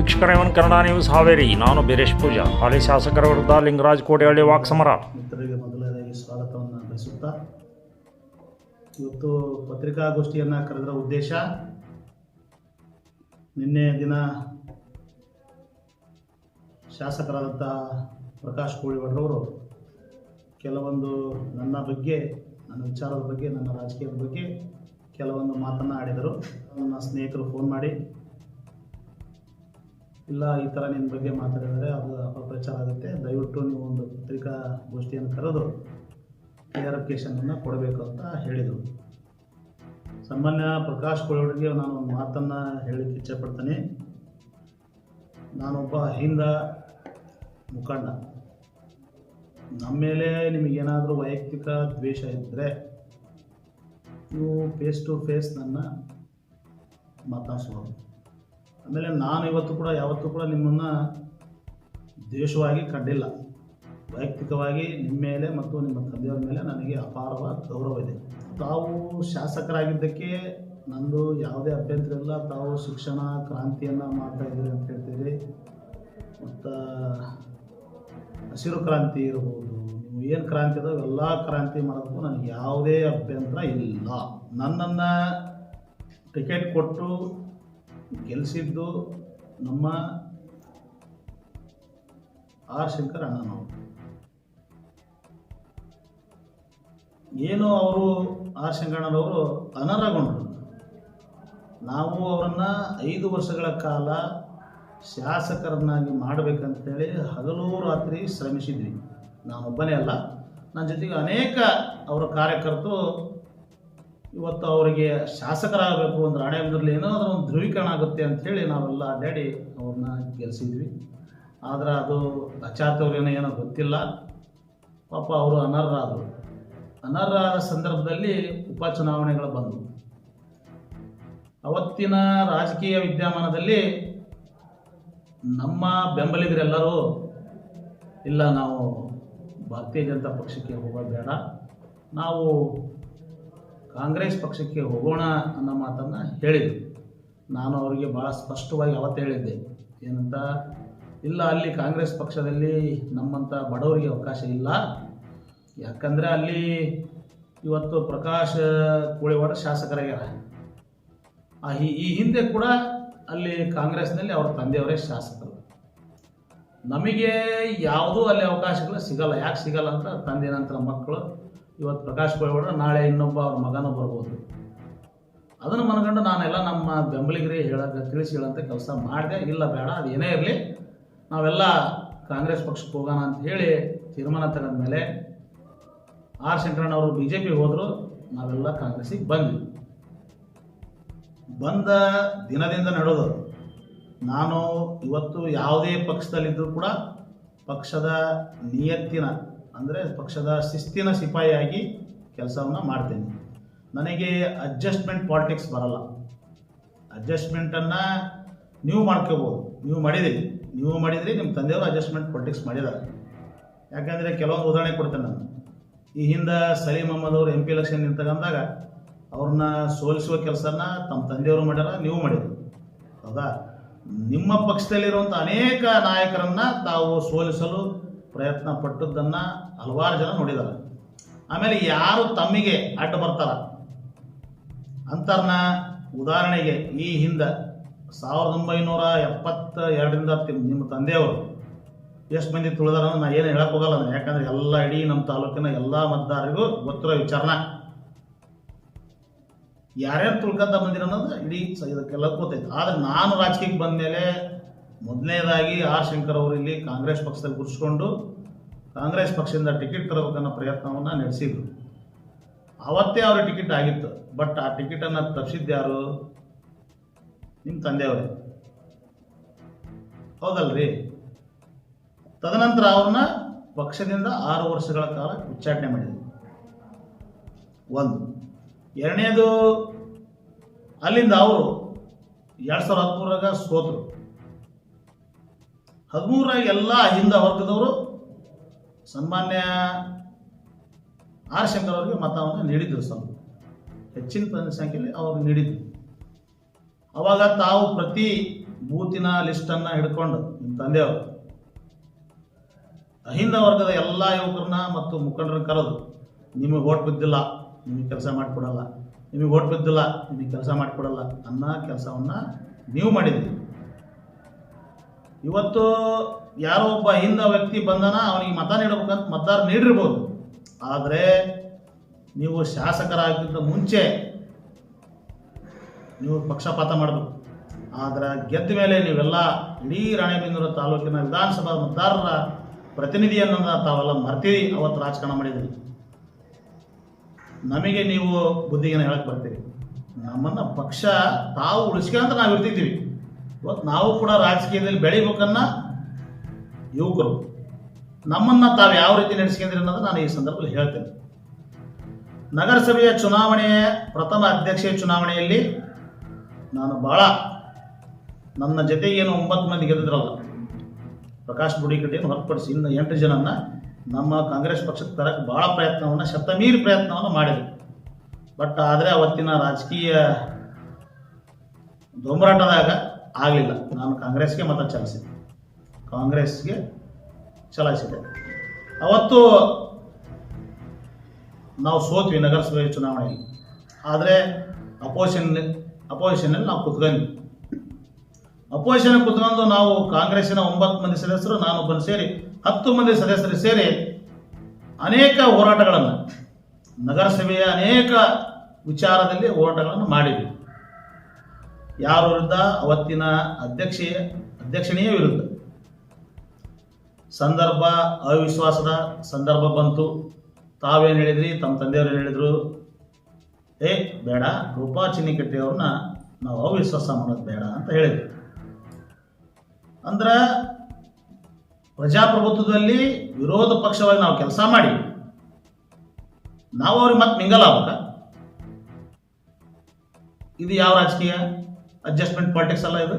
ವೀಕ್ಷಕರ ಇವನ್ ಕನ್ನಡ ನ್ಯೂಸ್ ಹಾವೇರಿ. ನಾನು ಬೀರೇಶ್ ಪೂಜಾ. ಹಾಲಿ ಶಾಸಕರ ವಿರುದ್ಧ ಲಿಂಗರಾಜ್ ಕೋಟೆಹಳ್ಳಿ ವಾಕ್ಸಮರ ಮಿತ್ರರಿಗೆ ಮೊದಲನೇದಾಗಿ ಸ್ವಾಗತವನ್ನು ಬಯಸುತ್ತಾ ಇವತ್ತು ಪತ್ರಿಕಾಗೋಷ್ಠಿಯನ್ನು ಕರೆದರ ಉದ್ದೇಶ, ನಿನ್ನೆ ದಿನ ಶಾಸಕರಾದಂಥ ಪ್ರಕಾಶ್ ಕೋಳಿವಾಡ್ರವರು ಕೆಲವೊಂದು ನನ್ನ ಬಗ್ಗೆ, ನನ್ನ ವಿಚಾರದ ಬಗ್ಗೆ, ನನ್ನ ರಾಜಕೀಯದ ಬಗ್ಗೆ ಕೆಲವೊಂದು ಮಾತನ್ನು ಆಡಿದರು. ನನ್ನ ಸ್ನೇಹಿತರು ಫೋನ್ ಮಾಡಿ ಇಲ್ಲ, ಈ ಥರ ನಿನ್ನ ಬಗ್ಗೆ ಮಾತಾಡಿದರೆ ಅದು ಅಪಪ್ರಚಾರ ಆಗುತ್ತೆ. ದಯವಿಟ್ಟು ನೀವು ಒಂದು ಪತ್ರಿಕಾಗೋಷ್ಠಿಯನ್ನು ಕರೆದು ಕ್ಲಿಯರಿಫಿಕೇಷನನ್ನು ಕೊಡಬೇಕು ಅಂತ ಹೇಳಿದರು. ಸಾಮಾನ್ಯ ಪ್ರಕಾಶ್ ಕೋಳವರಿಗೆ ನಾನು ಒಂದು ಮಾತನ್ನು ಹೇಳಕ್ಕೆ ಇಚ್ಛೆಪಡ್ತೀನಿ. ನಾನೊಬ್ಬ ಹಿಂದ ಮುಖಂಡ. ನಮ್ಮ ಮೇಲೆ ನಿಮಗೇನಾದರೂ ವೈಯಕ್ತಿಕ ದ್ವೇಷ ಇದ್ದರೆ ನೀವು ಫೇಸ್ ಟು ಫೇಸ್ ನನ್ನ ಮಾತಾಡಿಸ್ಬೋದು ಆಮೇಲೆ ನಾನು ಇವತ್ತು ಕೂಡ, ಯಾವತ್ತೂ ಕೂಡ ನಿಮ್ಮನ್ನು ದ್ವೇಷವಾಗಿ ಕಂಡಿಲ್ಲ ವೈಯಕ್ತಿಕವಾಗಿ ನಿಮ್ಮ ಮೇಲೆ ಮತ್ತು ನಿಮ್ಮ ತಂದೆಯವರ ಮೇಲೆ ನನಗೆ ಅಪಾರವಾದ ಗೌರವ ಇದೆ. ತಾವು ಶಾಸಕರಾಗಿದ್ದಕ್ಕೆ ನಂದು ಯಾವುದೇ ಅಭ್ಯಂತರ ಇಲ್ಲ. ತಾವು ಶಿಕ್ಷಣ, ಕ್ರಾಂತಿಯನ್ನು ಮಾಡ್ತಾ ಇದ್ದೀರಿ ಅಂತ ಹೇಳ್ತೀರಿ ಮತ್ತು ಹಸಿರು ಕ್ರಾಂತಿ ಇರ್ಬೋದು, ನೀವು ಏನು ಕ್ರಾಂತಿ ಅದಾವೆ ಎಲ್ಲ ಕ್ರಾಂತಿ ಮಾಡೋದಕ್ಕೂ ನನಗೆ ಯಾವುದೇ ಅಭ್ಯಂತರ ಇಲ್ಲ. ನನ್ನನ್ನು ಟಿಕೆಟ್ ಕೊಟ್ಟು ಗೆಲ್ಲಿಸಿದ್ದು ನಮ್ಮ ಆರ್ ಶಂಕರ್ ಅಣ್ಣನವರು. ಏನು ಅವರು ಆರ್ ಶಂಕರಣ್ಣನವರು ಅನರ್ಹಗೊಂಡರು. ನಾವು ಅವರನ್ನು ಐದು ವರ್ಷಗಳ ಕಾಲ ಶಾಸಕರನ್ನಾಗಿ ಮಾಡಬೇಕಂತೇಳಿ ಹಗಲು ರಾತ್ರಿ ಶ್ರಮಿಸಿದ್ವಿ. ನಾನೊಬ್ಬನೇ ಅಲ್ಲ. ನನ್ನ ಜೊತೆಗೆ ಅನೇಕ ಅವರ ಕಾರ್ಯಕರ್ತರು ಇವತ್ತು ಅವರಿಗೆ ಶಾಸಕರಾಗಬೇಕು ಒಂದು ಹಣೆ ಏನಾದರೂ ಏನೋ ಒಂದು ಧ್ರುವೀಕರಣ ಆಗುತ್ತೆ ಅಂಥೇಳಿ ನಾವೆಲ್ಲ ಅಡ್ಡಾಡಿ ಅವ್ರನ್ನ ಗೆಲ್ಲಿಸಿದ್ವಿ ಆದರೆ ಅದು ಅಚಾತುರ್ಯನ ಏನೋ ಗೊತ್ತಿಲ್ಲ. ಪಾಪ ಅವರು ಅನರ್ಹರಾದರು. ಅನರ್ಹರಾದ ಸಂದರ್ಭದಲ್ಲಿ ಉಪಚುನಾವಣೆಗಳು ಬಂದವು. ಅವತ್ತಿನ ರಾಜಕೀಯ ವಿದ್ಯಮಾನದಲ್ಲಿ ನಮ್ಮ ಬೆಂಬಲಿಗರೆಲ್ಲರೂ, ಇಲ್ಲ ನಾವು ಭಾರತೀಯ ಜನತಾ ಪಕ್ಷಕ್ಕೆ ಹೋಗೋದು ಬೇಡ. ನಾವು ಕಾಂಗ್ರೆಸ್ ಪಕ್ಷಕ್ಕೆ ಹೋಗೋಣ ಅನ್ನೋ ಮಾತನ್ನು ಹೇಳಿದರು. ನಾನು ಅವರಿಗೆ ಭಾಳ ಸ್ಪಷ್ಟವಾಗಿ ಅವತ್ತು ಹೇಳಿದ್ದೆ. ಏನಂತ, ಇಲ್ಲ, ಅಲ್ಲಿ ಕಾಂಗ್ರೆಸ್ ಪಕ್ಷದಲ್ಲಿ ನಮ್ಮಂಥ ಬಡವರಿಗೆ ಅವಕಾಶ ಇಲ್ಲ. ಯಾಕಂದರೆ ಅಲ್ಲಿ ಇವತ್ತು ಪ್ರಕಾಶ್ ಕೋಳಿವಾಡ ಶಾಸಕರಾಗ್ಯಾರ. ಆ ಈ ಹಿಂದೆ ಕೂಡ ಅಲ್ಲಿ ಕಾಂಗ್ರೆಸ್ನಲ್ಲಿ ಅವ್ರ ತಂದೆಯವರೇ ಶಾಸಕರು. ನಮಗೆ ಯಾವುದೂ ಅಲ್ಲಿ ಅವಕಾಶಗಳು ಸಿಗಲ್ಲ. ಯಾಕೆ ಸಿಗಲ್ಲ ಅಂತ ತಂದೆ ನಂತರ ಮಕ್ಕಳು ಇವತ್ತು ಪ್ರಕಾಶ್ ಕೋಳಿವಾಡ ನಾಳೆ ಇನ್ನೊಬ್ಬ ಅವ್ರ ಮಗನೂ ಬರ್ಬೋದು. ಅದನ್ನು ಮನಗಂಡು ನಾನೆಲ್ಲ ನಮ್ಮ ಬೆಂಬಲಿಗರಿಗೆ ಹೇಳಕ್ಕೆ ತಿಳಿಸಿ ಹೇಳಂತ ಕೆಲಸ ಮಾಡಿದೆ. ಇಲ್ಲ ಬೇಡ, ಅದು ಏನೇ ಇರಲಿ, ನಾವೆಲ್ಲ ಕಾಂಗ್ರೆಸ್ ಪಕ್ಷಕ್ಕೆ ಹೋಗೋಣ ಅಂತ ಹೇಳಿ ತೀರ್ಮಾನ ತಗೊಂಡ ಮೇಲೆ ಆರ್ ಶಂಕರಣ್ಣವರು ಬಿ ಜೆ ಪಿ ಹೋದರು. ನಾವೆಲ್ಲ ಕಾಂಗ್ರೆಸ್ಸಿಗೆ ಬಂದ್ವಿ. ಬಂದ ದಿನದಿಂದ ನಡೆದು, ನಾನು ಇವತ್ತು ಯಾವುದೇ ಪಕ್ಷದಲ್ಲಿದ್ದರೂ ಕೂಡ ಪಕ್ಷದ ನಿಯತ್ತಿನ ಅಂದರೆ ಪಕ್ಷದ ಶಿಸ್ತಿನ ಸಿಪಾಯಿಯಾಗಿ ಕೆಲಸವನ್ನು ಮಾಡ್ತೇನೆ. ನನಗೆ ಅಡ್ಜಸ್ಟ್ಮೆಂಟ್ ಪಾಲಿಟಿಕ್ಸ್ ಬರಲ್ಲ. ಅಡ್ಜಸ್ಟ್ಮೆಂಟನ್ನು ನೀವು ಮಾಡ್ಕೋಬೋದು. ನೀವು ಮಾಡಿದಿರಿ ನೀವು ಮಾಡಿದ್ರಿ ನಿಮ್ಮ ತಂದೆಯವರು ಅಡ್ಜಸ್ಟ್ಮೆಂಟ್ ಪಾಲಿಟಿಕ್ಸ್ ಮಾಡಿದ್ದಾರೆ. ಯಾಕಂದರೆ ಕೆಲವೊಂದು ಉದಾಹರಣೆ ಕೊಡ್ತೇನೆ ನಾನು. ಈ ಹಿಂದೆ ಸಲೀಂ ಅಹಮದ್ ಅವರು ಎಂ ಪಿ ಎಲೆಕ್ಷನ್ ನಿಂತಂದಾಗ ಅವ್ರನ್ನ ಸೋಲಿಸುವ ಕೆಲಸನ ತಮ್ಮ ತಂದೆಯವರು ಮಾಡ್ಯಾರ, ನೀವು ಮಾಡಿದ್ರು ಹೌದಾ? ನಿಮ್ಮ ಪಕ್ಷದಲ್ಲಿರುವಂಥ ಅನೇಕ ನಾಯಕರನ್ನು ತಾವು ಸೋಲಿಸಲು ಪ್ರಯತ್ನ ಪಟ್ಟದ್ದನ್ನು ಹಲವಾರು ಜನ ನೋಡಿದ್ದಾರೆ ಆಮೇಲೆ ಯಾರು ತಮ್ಮಿಗೆ ಅಡ್ಡ ಬರ್ತಾರ? ಅಂತರ್ನ ಉದಾಹರಣೆಗೆ ಈ ಹಿಂದೆ ಸಾವಿರದ ಒಂಬೈನೂರ ಎಪ್ಪತ್ತ ಎರಡರಿಂದ ನಿಮ್ಮ ತಂದೆಯವರು ಎಷ್ಟು ಮಂದಿ ತುಳಿದಾರ ನಾ ಏನು ಹೇಳಕ್ಕೆ ಹೋಗಲ್ಲ ನಾನು. ಯಾಕಂದ್ರೆ ಎಲ್ಲ ಇಡೀ ನಮ್ಮ ತಾಲೂಕಿನ ಎಲ್ಲ ಮತದಾರರಿಗೂ ಗೊತ್ತಿರೋ ವಿಚಾರನ. ಯಾರ್ಯಾರು ತುಳ್ಕೊಂತ ಬಂದಿರೋ ಅನ್ನೋದು ಇಡೀ ಇದಕ್ಕೆಲ್ಲ ಗೊತ್ತೈತೆ. ಆದ್ರೆ ನಾನು ರಾಜಕೀಯಕ್ಕೆ ಬಂದ ಮೇಲೆ ಮೊದಲನೇದಾಗಿ ಆರ್ ಶಂಕರ್ ಅವರು ಇಲ್ಲಿ ಕಾಂಗ್ರೆಸ್ ಪಕ್ಷದಲ್ಲಿ ಕುರ್ಸ್ಕೊಂಡು ಕಾಂಗ್ರೆಸ್ ಪಕ್ಷದಿಂದ ಟಿಕೆಟ್ ತರಬೇಕನ್ನೋ ಪ್ರಯತ್ನವನ್ನು ನಡೆಸಿದರು. ಅವತ್ತೇ ಅವ್ರ ಟಿಕೆಟ್ ಆಗಿತ್ತು. ಬಟ್ ಆ ಟಿಕೆಟನ್ನು ತಪ್ಪಿಸಿದ್ದು ಯಾರು? ನಿಮ್ಮ ತಂದೆಯವರೇ. ಹೌದಲ್ರಿ? ತದನಂತರ ಅವ್ರನ್ನ ಪಕ್ಷದಿಂದ ಆರು ವರ್ಷಗಳ ಕಾಲ ಉಚ್ಚಾಟನೆ ಮಾಡಿದ್ರು. ಒಂದು. ಎರಡನೇದು, ಅಲ್ಲಿಂದ ಅವರು ಎರಡು ಸಾವಿರದ ಹದಿಮೂರಾಗ ಸೋತರು. ಹದಿಮೂರಾಗ ಎಲ್ಲ ಹಿಂದ ವರ್ಗದವರು ಸನ್ಮಾನ್ಯ ಆರ್ ಶಂಕರ್ ಅವರಿಗೆ ಮತವನ್ನು ನೀಡಿದ್ರು ಸ್ವಲ್ಪ ಹೆಚ್ಚಿನ ಸಂಖ್ಯೆಯಲ್ಲಿ ಅವರು ನೀಡಿದ್ರು. ಅವಾಗ ತಾವು ಪ್ರತಿ ಬೂತಿನ ಲಿಸ್ಟನ್ನು ಹಿಡ್ಕೊಂಡು ನಿಮ್ಮ ತಂದೆಯವರು. ಅಹಿಂದ ವರ್ಗದ ಎಲ್ಲ ಯುವಕರನ್ನ ಮತ್ತು ಮುಖಂಡರನ್ನ ಕರೆದು, ನಿಮಗೆ ಓಟ್ ಬಿದ್ದಿಲ್ಲ, ನಿಮಗೆ ಕೆಲಸ ಮಾಡಿಕೊಡಲ್ಲ, ನಿಮಗೆ ಓಟ್ ಬಿದ್ದಿಲ್ಲ, ನಿಮಗೆ ಕೆಲಸ ಮಾಡಿಕೊಡಲ್ಲ ಅನ್ನೋ ಕೆಲಸವನ್ನು ನೀವು ಮಾಡಿದ್ದೀರಿ ಇವತ್ತು ಯಾರೋ ಒಬ್ಬ ಹಿಂದ ವ್ಯಕ್ತಿ ಬಂದನ, ಅವನಿಗೆ ಮತ ನೀಡಬೇಕಂತ ಮತದಾರ ನೀಡಿರ್ಬೋದು. ಆದರೆ ನೀವು ಶಾಸಕರಾಗಿದ್ದ ಮುಂಚೆ ನೀವು ಪಕ್ಷಪಾತ ಮಾಡಬೇಕು. ಆದರೆ ಗೆದ್ದ ಮೇಲೆ ನೀವೆಲ್ಲ ಇಡೀ ರಾಣೆಬೆನ್ನೂರು ತಾಲೂಕಿನ ವಿಧಾನಸಭಾ ಮತದಾರರ ಪ್ರತಿನಿಧಿಯನ್ನು ತಾವೆಲ್ಲ ಮರ್ತೀರಿ ಅವತ್ತು ರಾಜಕಾರಣ ಮಾಡಿದ್ರಿ. ನಮಗೆ ನೀವು ಬುದ್ಧಿಗೆ ಹೇಳಕ್ ಬರ್ತೀರಿ. ನಮ್ಮನ್ನ ಪಕ್ಷ ತಾವು ಉಳಿಸ್ಕೊಂತ ನಾವು ಇರ್ತಿದ್ದೀವಿ ಇವತ್ತು ನಾವು ಕೂಡ ರಾಜಕೀಯದಲ್ಲಿ ಬೆಳಿಬೇಕನ್ನ ಯುವಕರು. ನಮ್ಮನ್ನ ತಾವು ಯಾವ ರೀತಿ ನಡೆಸ್ಕೊಂಡ್ರಿ ಅನ್ನೋದು ನಾನು ಈ ಸಂದರ್ಭದಲ್ಲಿ ಹೇಳ್ತೇನೆ. ನಗರಸಭೆಯ ಚುನಾವಣೆಯ ಪ್ರಥಮ ಅಧ್ಯಕ್ಷೀಯ ಚುನಾವಣೆಯಲ್ಲಿ ನಾನು ಭಾಳ ನನ್ನ ಜೊತೆಗೆ ಏನು ಒಂಬತ್ತು ಮಂದಿ ಗೆದ್ದಿದ್ರಲ್ಲ, ಪ್ರಕಾಶ್ ಬುಡಿಕಟ್ಟೆಯನ್ನು ಹೊರತುಪಡಿಸಿ ಇನ್ನು ಎಂಟು ಜನನ್ನ ನಮ್ಮ ಕಾಂಗ್ರೆಸ್ ಪಕ್ಷಕ್ಕೆ ತರಕ್ಕೆ ಭಾಳ ಪ್ರಯತ್ನವನ್ನು, ಶತಮೀರಿ ಪ್ರಯತ್ನವನ್ನು ಮಾಡಿದ್ವಿ ಬಟ್ ಆದರೆ ಅವತ್ತಿನ ರಾಜಕೀಯ ದೊಂಬರಾಟದಾಗ ಆಗಲಿಲ್ಲ. ನಾನು ಕಾಂಗ್ರೆಸ್ಗೆ ಮತ ಚಲಾಯಿಸಿದೆ ಕಾಂಗ್ರೆಸ್ಗೆ ಚಲಾಯಿಸಿದೆ ಅವತ್ತು ನಾವು ಸೋತ್ವಿ ನಗರಸಭೆ ಚುನಾವಣೆಯಲ್ಲಿ. ಆದರೆ ಅಪೋಸಿಷನ್ ಅಪೋಸಿಷನಲ್ಲಿ ನಾವು ಕುತ್ಕೊಂಡ್ವಿ. ಅಪೋಸಿಷನ್ ಕುತ್ಕೊಂಡು ನಾವು ಕಾಂಗ್ರೆಸ್ಸಿನ ಒಂಬತ್ತು ಮಂದಿ ಸದಸ್ಯರು, ನಾನು ಬಂದು ಸೇರಿ ಹತ್ತು ಮಂದಿ ಸದಸ್ಯರು ಸೇರಿ ಅನೇಕ ಹೋರಾಟಗಳನ್ನು, ನಗರಸಭೆಯ ಅನೇಕ ವಿಚಾರದಲ್ಲಿ ಹೋರಾಟಗಳನ್ನು ಮಾಡಿದ್ವಿ. ಯಾರ ವಿರುದ್ಧ? ಅವತ್ತಿನ ಅಧ್ಯಕ್ಷೀಯ ಅಧ್ಯಕ್ಷಣೆಯ ವಿರುದ್ಧ. ಸಂದರ್ಭ ಅವಿಶ್ವಾಸದ ಸಂದರ್ಭ ಬಂತು. ತಾವೇನು ಹೇಳಿದ್ರಿ? ತಮ್ಮ ತಂದೆಯವರು ಹೇಳಿದ್ರು. ಏ, ಬೇಡ. ರೂಪಾ ಚಿನ್ನಿಕಟ್ಟಿಯವ್ರನ್ನ ನಾವು ಅವಿಶ್ವಾಸ ಮಾಡೋದು ಬೇಡ ಅಂತ ಹೇಳಿದ್ರು. ಅಂದ್ರೆ ಪ್ರಜಾಪ್ರಭುತ್ವದಲ್ಲಿ ವಿರೋಧ ಪಕ್ಷವಾಗಿ ನಾವು ಕೆಲಸ ಮಾಡಿ, ನಾವು ಅವ್ರಿಗೆ ಮತ್ತೆ ಮಿಂಗಲ್ ಆಗ್ಬೇಕ ಇದು ಯಾವ ರಾಜಕೀಯ? ಅಡ್ಜಸ್ಟ್ಮೆಂಟ್ ಪಾಲಿಟಿಕ್ಸ್ ಅಲ್ಲ ಇದು.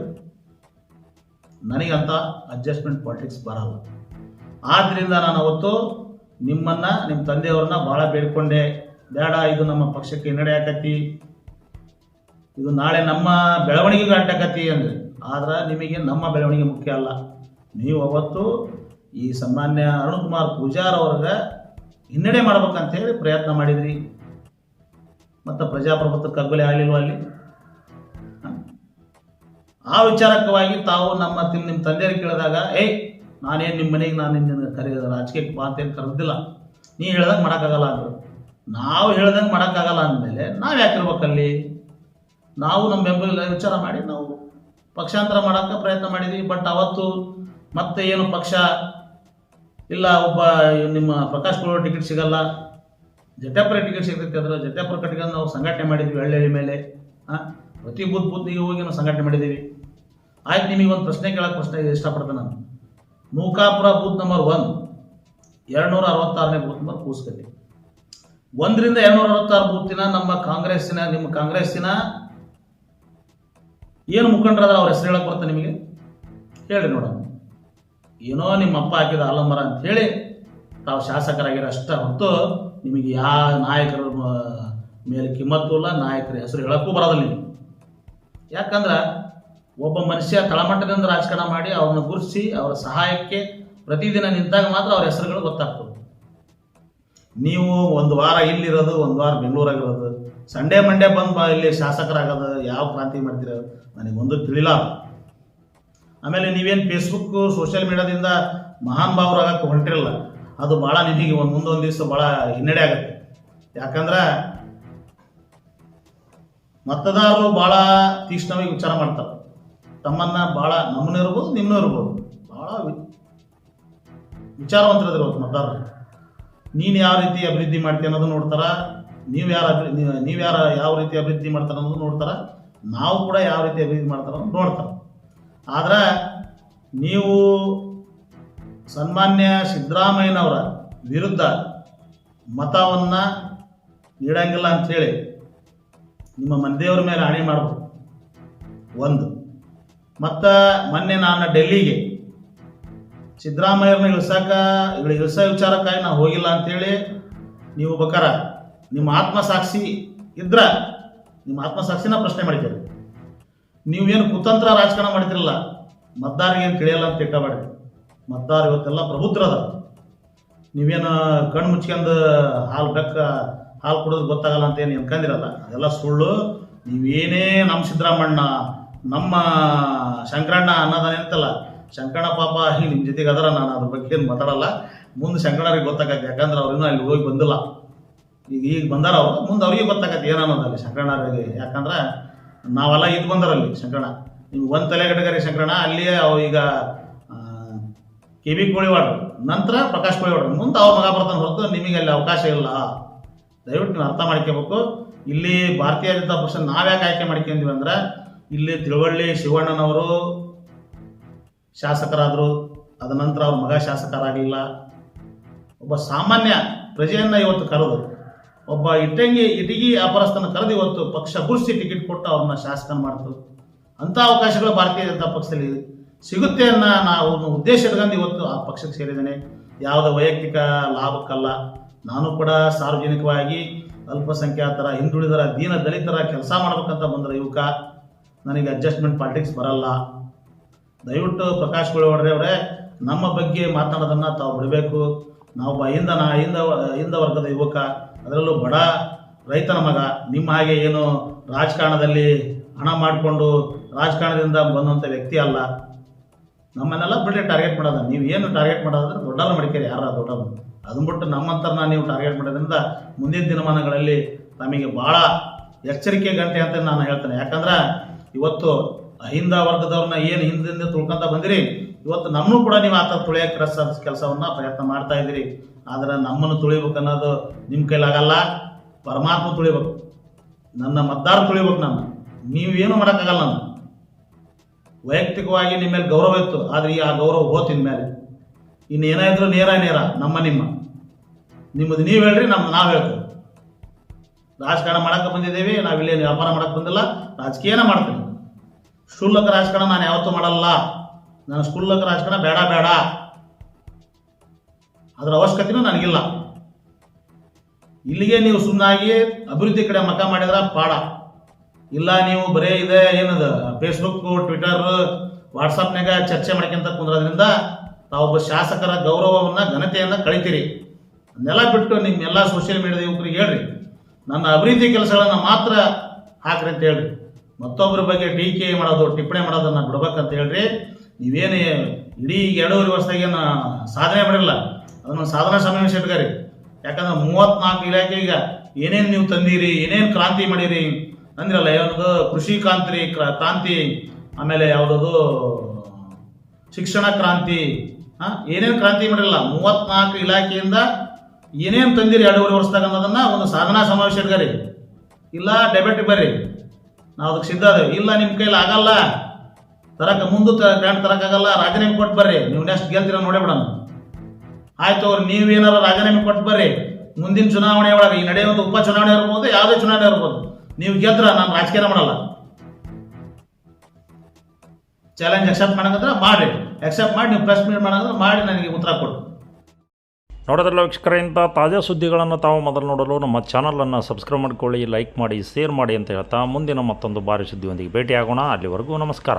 ನನಗಂತ ಅಡ್ಜಸ್ಟ್ಮೆಂಟ್ ಪಾಲಿಟಿಕ್ಸ್ ಬರಲ್ಲ. ಆದ್ರಿಂದ ನಾನು ಅವತ್ತು ನಿಮ್ಮನ್ನ ನಿಮ್ಮ ತಂದೆಯವ್ರನ್ನ ಬಹಳ ಬೇಡ್ಕೊಂಡೆ. ಬೇಡ, ಇದು ನಮ್ಮ ಪಕ್ಷಕ್ಕೆ ಹಿನ್ನಡೆ ಆಕತಿ. ಇದು ನಾಳೆ ನಮ್ಮ ಬೆಳವಣಿಗೆಗೆ ಅಡ್ಡಕತಿ ಅಂದ್ರೆ ಆದ್ರೆ ನಿಮಗೆ ನಮ್ಮ ಬೆಳವಣಿಗೆ ಮುಖ್ಯ ಅಲ್ಲ. ನೀವು ಅವತ್ತು ಈ ಸನ್ಮಾನ್ಯ ಅರುಣ್ ಕುಮಾರ್ ಪೂಜಾರ್ ಅವ್ರಿಗೆ ಹಿನ್ನಡೆ ಮಾಡ್ಬೇಕಂತ ಹೇಳಿ ಪ್ರಯತ್ನ ಮಾಡಿದ್ರಿ. ಮತ್ತು ಪ್ರಜಾಪ್ರಭುತ್ವ ಕಗ್ಗೊಲೆ ಆಗಲಿಲ್ವ ಅಲ್ಲಿ? ಆ ವಿಚಾರಕವಾಗಿ ತಾವು ನಮ್ಮ ನಿಮ್ಮ ತಂದೆಯರು ಕೇಳಿದಾಗ, ಏಯ್, ನಾನೇನು ನಿಮ್ಮ ಮನೆಗೆ ನಾನು ನಿನ್ನ ಕರೆಯ ರಾಜಕೀಯಕ್ಕೆ ಮಾತೇನು ಕರೆದಿಲ್ಲ. ನೀ ಹೇಳ್ದಂಗೆ ಮಾಡೋಕ್ಕಾಗಲ್ಲ ಅಂದರು. ನಾವು ಹೇಳ್ದಂಗೆ ಮಾಡೋಕ್ಕಾಗಲ್ಲ ಅಂದಮೇಲೆ ನಾವು ಯಾಕಿರ್ಬೇಕಲ್ಲಿ ನಾವು ನಮ್ಮ ಬೆಂಬಲ ವಿಚಾರ ಮಾಡಿ ನಾವು ಪಕ್ಷಾಂತರ ಮಾಡೋಕ್ಕೆ ಪ್ರಯತ್ನ ಮಾಡಿದ್ವಿ. ಬಟ್ ಅವತ್ತು ಮತ್ತೆ ಏನು ಪಕ್ಷ ಇಲ್ಲ, ಒಬ್ಬ ನಿಮ್ಮ ಪ್ರಕಾಶ್ ಕೊಡೋ ಟಿಕೆಟ್ ಸಿಗಲ್ಲ. ಜಟ್ಯಾಪುರ ಟಿಕೆಟ್ ಸಿಗ್ತೈತೆ ಅಂದ್ರೆ. ಜಟ್ಯಾಪುರ ಕಟ್ಕೊಂಡು ನಾವು ಸಂಘಟನೆ ಮಾಡಿದ್ವಿ ಹಳ್ಳಿ ಮೇಲೆ. ಹಾಂ ಪ್ರತಿ ಬೂತ್ ಬೂತ್ನಿಗೆ ಹೋಗಿ ನಾವು ಸಂಘಟನೆ ಮಾಡಿದ್ದೀವಿ. ಆಯ್ತು, ನಿಮಗೆ ಒಂದು ಪ್ರಶ್ನೆ ಕೇಳಕ್ಕೆ ಪ್ರಶ್ನೆ ಇಷ್ಟಪಡ್ತೇನೆ ನಾನು. ನೂಕಾಪುರ ಬೂತ್ ನಂಬರ್ ಒನ್ ಎರಡುನೂರ ಅರವತ್ತಾರನೇ ಬೂತ್ ನಂಬರ್ ಕೂಸ್ಕಟ್ಟಿ ಒಂದರಿಂದ ಎರಡ್ನೂರ ಅರವತ್ತಾರು ಬೂತಿನ ನಮ್ಮ ಕಾಂಗ್ರೆಸ್ಸಿನ, ನಿಮ್ಮ ಕಾಂಗ್ರೆಸ್ಸಿನ ಏನು ಮುಖಂಡರಾದ್ರೆ ಅವ್ರ ಹೆಸರು ಹೇಳಕ್ ಬರುತ್ತೆ ನಿಮಗೆ? ಹೇಳಿ ನೋಡೋಣ. ಏನೋ ನಿಮ್ಮ ಅಪ್ಪ ಹಾಕಿದ ಆಲಂಬರ ಅಂತ ಹೇಳಿ ತಾವು ಶಾಸಕರಾಗಿರೋ ಅಷ್ಟ ಹೊತ್ತು ನಿಮಗೆ ಯಾವ ನಾಯಕರ ಮೇಲೆ ಕಿಮ್ಮತ್ತು ಇಲ್ಲ, ನಾಯಕರ ಹೆಸರು ಹೇಳಕ್ಕೂ ಬರೋದಿಲ್ಲ ನೀವು ಯಾಕಂದ್ರೆ ಒಬ್ಬ ಮನುಷ್ಯ ತಳಮಟ್ಟದಿಂದ ರಾಜಕಾರಣ ಮಾಡಿ ಅವ್ರನ್ನ ಗುರುತಿಸಿ ಅವರ ಸಹಾಯಕ್ಕೆ ಪ್ರತಿದಿನ ನಿಂತಾಗ ಮಾತ್ರ ಅವ್ರ ಹೆಸರುಗಳು ಗೊತ್ತಾಗ್ತವೆ. ನೀವು ಒಂದು ವಾರ ಇಲ್ಲಿರೋದು, ಒಂದು ವಾರ ಬೆಂಗಳೂರಾಗಿರೋದು, ಸಂಡೇ, ಮಂಡೇ ಬಂದು ಬಾ, ಇಲ್ಲಿ ಶಾಸಕರಾಗೋದು ಯಾವ ಕ್ರಾಂತಿ ಮಾಡ್ತೀರ? ಒಂದು ತಿಳಿಲ್ಲ ಆಮೇಲೆ ನೀವೇನು ಫೇಸ್ಬುಕ್ಕು ಸೋಷಿಯಲ್ ಮೀಡಿಯಾದಿಂದ ಮಹಾನ್ ಭಾವರಾಗಕ್ಕೆ ಹೊಂಟಿರಲ್ಲ, ಅದು ಭಾಳ ನಿಧಿಗೆ ಒಂದು ಮುಂದೊಂದು ದಿವಸ ಭಾಳ ಹಿನ್ನಡೆ ಆಗುತ್ತೆ. ಯಾಕಂದ್ರೆ ಮತದಾರರು ಭಾಳ ತೀಕ್ಷ್ಣವಾಗಿ ವಿಚಾರ ಮಾಡ್ತಾರೆ. ತಮ್ಮನ್ನ ಭಾಳ ನಮ್ಮನ್ನ ಇರ್ಬೋದು ನಿಮ್ಮನ್ನ ಇರ್ಬೋದು ಭಾಳ ವಿಚಾರವಂತರ ವಿಚಾರವಂತರದ್ರು ಮತದಾರರು. ನೀನು ಯಾವ ರೀತಿ ಅಭಿವೃದ್ಧಿ ಮಾಡ್ತೀಯ ಅನ್ನೋದು ನೋಡ್ತಾರ, ನೀವು ಯಾರು ಅಭಿ ನೀವು ಯಾರು ಯಾವ ರೀತಿ ಅಭಿವೃದ್ಧಿ ಮಾಡ್ತಾರ ಅನ್ನೋದು ನೋಡ್ತಾರ, ನಾವು ಕೂಡ ಯಾವ ರೀತಿ ಅಭಿವೃದ್ಧಿ ಮಾಡ್ತಾರ ಅನ್ನೋದು ನೋಡ್ತಾರ. ಆದ್ರೆ ನೀವು ಸನ್ಮಾನ್ಯ ಸಿದ್ದರಾಮಯ್ಯನವರ ವಿರುದ್ಧ ಮತವನ್ನ ನೀಡಂಗಿಲ್ಲ ಅಂಥೇಳಿ ನಿಮ್ಮ ಮಂದಿಯವರ ಮೇಲೆ ಹಣೆ ಮಾಡಬೇಕು. ಒಂದು. ಮತ್ತು ಮೊನ್ನೆ ನಾನು ಡೆಲ್ಲಿಗೆ ಸಿದ್ದರಾಮಯ್ಯನ ಇಳ್ಸಾಕ ಇಳಿ ಇಳಿಸ ವಿಚಾರಕ್ಕಾಗಿ ನಾವು ಹೋಗಿಲ್ಲ ಅಂತೇಳಿ ನೀವು ಬೇಕಾರ ನಿಮ್ಮ ಆತ್ಮಸಾಕ್ಷಿ ಇದ್ರ ನಿಮ್ಮ ಆತ್ಮಸಾಕ್ಷಿನ ಪ್ರಶ್ನೆ ಮಾಡಿದ್ದೀರಿ ನೀವೇನು ಕುತಂತ್ರ ರಾಜಕಾರಣ ಮಾಡ್ತಿರಲ್ಲ ಮತದಾರಿಗೆ ಏನು ತಿಳಿಯಲ್ಲ ಅಂತ ತಿಳ್ಕೊಬೇಡ್ರಿ ಮತದಾರ ಇವತ್ತೆಲ್ಲ ಪ್ರಬುದ್ಧರದ ನೀವೇನು ಕಣ್ಣು ಮುಚ್ಕೊಂಡು ಹಾಲು ಬೆಕ್ಕ, ಹಾಲು ಕುಡಿದ್ರೆ ಗೊತ್ತಾಗಲ್ಲ ಅಂತ ಏನು ಅನ್ಕೊಂಡಿರಲ್ಲ ಅದೆಲ್ಲ ಸುಳ್ಳು. ನೀವೇನೇ ನಮ್ಮ ಸಿದ್ದರಾಮಣ್ಣ ನಮ್ಮ ಶಂಕರಣ್ಣ ಅನ್ನೋದಾನೆ ಅಂತಲ್ಲ ಶಂಕರಣ್ಣ ಪಾಪ ಹಿಂಗೆ ನಿಮ್ಮ ಜೊತೆಗೆ ಅದರ, ನಾನು ಅದ್ರ ಬಗ್ಗೆ ಏನು ಮಾತಾಡಲ್ಲ. ಮುಂದೆ ಶಂಕರಣ್ಣರಿಗೆ ಗೊತ್ತಾಗತ್ತೆ, ಯಾಕಂದ್ರೆ ಅವ್ರಿನ್ನೂ ಅಲ್ಲಿ ಹೋಗಿ ಬಂದಿಲ್ಲ. ಈಗ ಈಗ ಬಂದಾರ ಅವರು, ಮುಂದೆ ಅವ್ರಿಗೆ ಗೊತ್ತಾಗತ್ತೆ ಏನು ಅನ್ನೋದಲ್ಲಿ ಶಂಕರಣ್ಣರಿಗೆ. ಯಾಕಂದ್ರೆ ನಾವೆಲ್ಲ ಇದು ಬಂದರಲ್ಲಿ ಶಂಕರಣ ನೀವು ಒಂದು ತಲೆಗಟ್ಟಗರಿ ಶಂಕರಣ ಅಲ್ಲಿಯೇ ಈಗ ಕೆ ಬಿ ಕೋಳಿವಾಡ್ರು ನಂತರ ಪ್ರಕಾಶ್ ಕೋಳಿವಾಡ್ರು ಮುಂದೆ ಅವ್ರ ಮಗ ಬರ್ತಾನೆ ಹೊರತು ನಿಮಗೆ ಅಲ್ಲಿ ಅವಕಾಶ ಇಲ್ಲ. ದಯವಿಟ್ಟು ನೀವು ಅರ್ಥ ಮಾಡ್ಕೋಬೇಕು. ಇಲ್ಲಿ ಭಾರತೀಯ ಜನತಾ ಪಕ್ಷ ನಾವ್ಯಾಕೆ ಆಯ್ಕೆ ಮಾಡ್ಕೊಂತೀವಿ ಅಂದ್ರೆ ಇಲ್ಲಿ ತಿಳುವಳ್ಳಿ ಶಿವಣ್ಣನವರು ಶಾಸಕರಾದರು, ಅದ ನಂತರ ಅವ್ರ ಮಗ ಶಾಸಕರಾಗಲಿಲ್ಲ. ಒಬ್ಬ ಸಾಮಾನ್ಯ ಪ್ರಜೆಯನ್ನು ಇವತ್ತು ಕರೆದು, ಒಬ್ಬ ಇಟ್ಟಂಗಿ ಇಟಗಿ ವ್ಯಾಪಾರಸ್ಥನ ಕರೆದು ಇವತ್ತು ಪಕ್ಷ ಗುರುಸಿ ಟಿಕೆಟ್ ಕೊಟ್ಟು ಅವ್ರನ್ನ ಶಾಸಕನ ಮಾಡ್ತು. ಅಂಥ ಅವಕಾಶಗಳು ಭಾರತೀಯ ಜನತಾ ಪಕ್ಷದಲ್ಲಿ ಸಿಗುತ್ತೆ ಅನ್ನೋ ನಾವು ಉದ್ದೇಶ ಇಟ್ಕೊಂಡು ಇವತ್ತು ಆ ಪಕ್ಷಕ್ಕೆ ಸೇರಿದ್ದೇನೆ. ಯಾವುದೇ ವೈಯಕ್ತಿಕ ಲಾಭಕ್ಕಲ್ಲ, ನಾನು ಕೂಡ ಸಾರ್ವಜನಿಕವಾಗಿ ಅಲ್ಪಸಂಖ್ಯಾತರ, ಹಿಂದುಳಿದರ, ದೀನ ದಲಿತರ ಕೆಲಸ ಮಾಡಬೇಕಂತ ಬಂದ್ರೆ ಯುವಕ ನನಗೆ ಅಡ್ಜಸ್ಟ್ಮೆಂಟ್ ಪಾಲಿಟಿಕ್ಸ್ ಬರಲ್ಲ. ದಯವಿಟ್ಟು ಪ್ರಕಾಶ್ ಗುಳವಡ್ರೆ ಅವರೇ, ನಮ್ಮ ಬಗ್ಗೆ ಮಾತನಾಡೋದನ್ನ ತಾವು ಬಿಡಬೇಕು. ನಾವು ಹಿಂದ ನಾ, ಹಿಂದ ಹಿಂದ ವರ್ಗದ ಯುವಕ, ಅದರಲ್ಲೂ ಬಡ ರೈತನ ಮಗ, ನಿಮ್ಮ ಹಾಗೆ ಏನು ರಾಜಕಾರಣದಲ್ಲಿ ಹಣ ಮಾಡಿಕೊಂಡು ರಾಜಕಾರಣದಿಂದ ಬಂದಂಥ ವ್ಯಕ್ತಿ ಅಲ್ಲ. ನಮ್ಮನ್ನೆಲ್ಲ ಬಿಡಲಿ ಟಾರ್ಗೆಟ್ ಮಾಡೋದ. ನೀವು ಏನು ಟಾರ್ಗೆಟ್ ಮಾಡೋದಂದ್ರೆ ದೊಡ್ಡಲ್ಲ ಮಡಿಕೇರಿ ಯಾರ ದೊಡ್ಡವರು? ಅದನ್ನ ಬಿಟ್ಟು ನಮ್ಮಂತರನ್ನ ನೀವು ಟಾರ್ಗೆಟ್ ಮಾಡೋದ್ರಿಂದ ಮುಂದಿನ ದಿನಮಾನಗಳಲ್ಲಿ ನಮಗೆ ಭಾಳ ಎಚ್ಚರಿಕೆ ಗಂಟೆ ಅಂತ ನಾನು ಹೇಳ್ತೇನೆ. ಯಾಕಂದ್ರೆ ಇವತ್ತು ಅಹಿಂದ ವರ್ಗದವ್ರನ್ನ ಏನು ಹಿಂದಿಂದ ತುಳ್ಕೊಂತ ಬಂದಿರಿ? ಇವತ್ತು ನಮ್ಮನ್ನು ಕೂಡ ನೀವು ಆ ಥರ ತುಳಿಯೋಕೆ ಕೆಲಸ ಕೆಲಸವನ್ನ ಪ್ರಯತ್ನ ಮಾಡ್ತಾ ಇದ್ದೀರಿ. ಆದರೆ ನಮ್ಮನ್ನು ತುಳಿಬೇಕು ಅನ್ನೋದು ನಿಮ್ಮ ಕೈಲಾಗಲ್ಲ. ಪರಮಾತ್ಮ ತುಳಿಬೇಕು. ನನ್ನ ಮತದಾರ ತುಳಿಬೇಕು ನಾನು. ನೀವೇನು ಮಾಡೋಕ್ಕಾಗಲ್ಲ ನಾನು. ವೈಯಕ್ತಿಕವಾಗಿ ನಿಮ್ಮ ಮೇಲೆ ಗೌರವ ಇತ್ತು. ಆದರೆ ಈ ಆ ಗೌರವ ಹೋತು ಮೇಲೆ. ಇನ್ನು ಏನಾದ್ರು ನೇರ ನೇರ, ನಮ್ಮ ನಿಮ್ಮ. ನಿಮ್ಮದು ನೀವು ಹೇಳ್ರಿ ನಮ್ಮ ನಾವು ಹೇಳ್ತೇವೆ. ರಾಜಕಾರಣ ಬಂದಿದ್ದೀವಿ ನಾವು ಇಲ್ಲಿ ವ್ಯಾಪಾರ ಮಾಡೋಕ್ಕೆ ಬಂದಿಲ್ಲ. ರಾಜಕೀಯನ ಮಾಡ್ತೀನಿ ಕ್ಷುಲ್ಲಕ ರಾಜಕಾರಣ ನಾನು ಯಾವತ್ತೂ ಮಾಡಲ್ಲ. ನಾನು ಕ್ಷುಲ್ಲಕ ರಾಜಕಾರಣ ಬೇಡ ಬೇಡ. ಅದರ ಅವಶ್ಯಕತೆನೂ ನನಗಿಲ್ಲ. ಇಲ್ಲಿಗೆ ನೀವು ಸುಮ್ಮನಾಗಿ ಅಭಿವೃದ್ಧಿ ಕಡೆ ಮಕ ಮಾಡಿದ್ರೆ ಪಾಡ. ಇಲ್ಲ, ನೀವು ಬರೇ ಇದೆ ಏನದ ಫೇಸ್ಬುಕ್ ಟ್ವಿಟರ್ ವಾಟ್ಸಪ್ನಾಗ ಚರ್ಚೆ ಮಾಡ್ಕೊಂತ ಕುಂದ್ರೋದ್ರಿಂದ ತಾವೊಬ್ಬ ಶಾಸಕರ ಗೌರವವನ್ನ, ಘನತೆಯನ್ನ ಕಳಿತೀರಿ. ಅದನ್ನೆಲ್ಲ ಬಿಟ್ಟು ನಿಮ್ಮೆಲ್ಲ ಸೋಷಿಯಲ್ ಮೀಡಿಯಾದ ಯುವಕರಿಗೆ ಹೇಳ್ರಿ. ನನ್ನ ಅಭಿವೃದ್ಧಿ ಕೆಲಸಗಳನ್ನ ಮಾತ್ರ ಹಾಕ್ರಿ ಅಂತ ಹೇಳ್ರಿ. ಮತ್ತೊಬ್ಬರ ಬಗ್ಗೆ ಟೀಕೆ ಮಾಡೋದು, ಟಿಪ್ಪಣಿ ಮಾಡೋದನ್ನ ಬಿಡ್ಬೇಕಂತ ಹೇಳ್ರಿ. ನೀವೇನು ಇಡೀ ಈಗ ಎರಡೂವರೆ ವರ್ಷದಾಗ ಏನು ಸಾಧನೆ ಮಾಡಿರಲ್ಲ ಅದನ್ನು ಸಾಧನಾ ಸಮಾವೇಶ ಇಟ್ಕರಿ ಯಾಕಂದ್ರೆ ಮೂವತ್ನಾಲ್ಕು ಇಲಾಖೆ ಈಗ ಏನೇನು ನೀವು ತಂದಿರಿ, ಏನೇನು ಕ್ರಾಂತಿ ಮಾಡೀರಿ, ಅಂದ್ರಲ್ಲ ಏನದು ಕೃಷಿ ಕ್ರಾಂತಿ, ಕ್ರಾ- ಕ್ರಾಂತಿ, ಆಮೇಲೆ ಯಾವುದದು ಶಿಕ್ಷಣ ಕ್ರಾಂತಿ, ಹಾ, ಏನೇನು ಕ್ರಾಂತಿ ಮಾಡಿರಲ್ಲ, ಮೂವತ್ನಾಲ್ಕು ಇಲಾಖೆಯಿಂದ ಏನೇನು ತಂದಿರಿ ಎರಡೂವರೆ ವರ್ಷದಾಗ ಅನ್ನೋದನ್ನ ಒಂದು ಸಾಧನಾ ಸಮಾವೇಶ ಇಟ್ಕರಿ ಇಲ್ಲ ಡೆಬೇಟ್ ಬರ್ರಿ. ನಾವು ಅದಕ್ಕೆ ಸಿದ್ಧ ಅದೇವೆ. ಇಲ್ಲ ನಿಮ್ಮ ಕೈಲಿ ಆಗಲ್ಲ. ತರಕ ಮುಂದೆ ಗ್ರ್ಯಾಂಡ್ ತರಕಾಗಲ್ಲ ರಾಜೀನಾಮೆ ಕೊಟ್ಟು ಬರ್ರಿ. ನೀವು ನೆಕ್ಸ್ಟ್ ಗೆಲ್ತೀರ ನೋಡೇ ಬಿಡೋಣ ಆಯ್ತು ಅವ್ರು ನೀವೇನಾರ ರಾಜೀನಾಮೆ ಕೊಟ್ಟು ಬರ್ರಿ. ಮುಂದಿನ ಚುನಾವಣೆ ಒಳಗೆ ಈ ನಡೆಯುವಂಥ ಉಪ ಚುನಾವಣೆ ಇರ್ಬೋದು, ಯಾವುದೇ ಚುನಾವಣೆ ಇರ್ಬೋದು. ನೀವು ಗೆದ್ರ, ನಾನು ರಾಜಕೀಯ ಮಾಡಲ್ಲ. ಚಾಲೆಂಜ್ ಅಕ್ಸೆಪ್ಟ್ ಮಾಡಂದ್ರೆ ಮಾಡಿ ಅಕ್ಸೆಪ್ಟ್ ಮಾಡಿ, ನೀವು ಪ್ರೆಸ್ ಮೀಟ್ ಮಾಡಂದ್ರೆ ಮಾಡಿ, ನನಗೆ ಉತ್ತರ ಕೊಡು. ನೋಡೋದ್ರಲ್ಲ ವೀಕ್ಷಕರೇ ಇಂಥ ತಾಜಾ ಸುದ್ದಿಗಳನ್ನು ತಾವು ಮೊದಲು ನೋಡಲು ನಮ್ಮ ಚಾನಲನ್ನು ಸಬ್ಸ್ಕ್ರೈಬ್ ಮಾಡಿಕೊಳ್ಳಿ, ಲೈಕ್ ಮಾಡಿ, ಶೇರ್ ಮಾಡಿ ಅಂತ ಹೇಳ್ತಾ ಮುಂದಿನ ಮತ್ತೊಂದು ಭಾರಿ ಸುದ್ದಿಯೊಂದಿಗೆ ಭೇಟಿಯಾಗೋಣ. ಅಲ್ಲಿವರೆಗೂ ನಮಸ್ಕಾರ.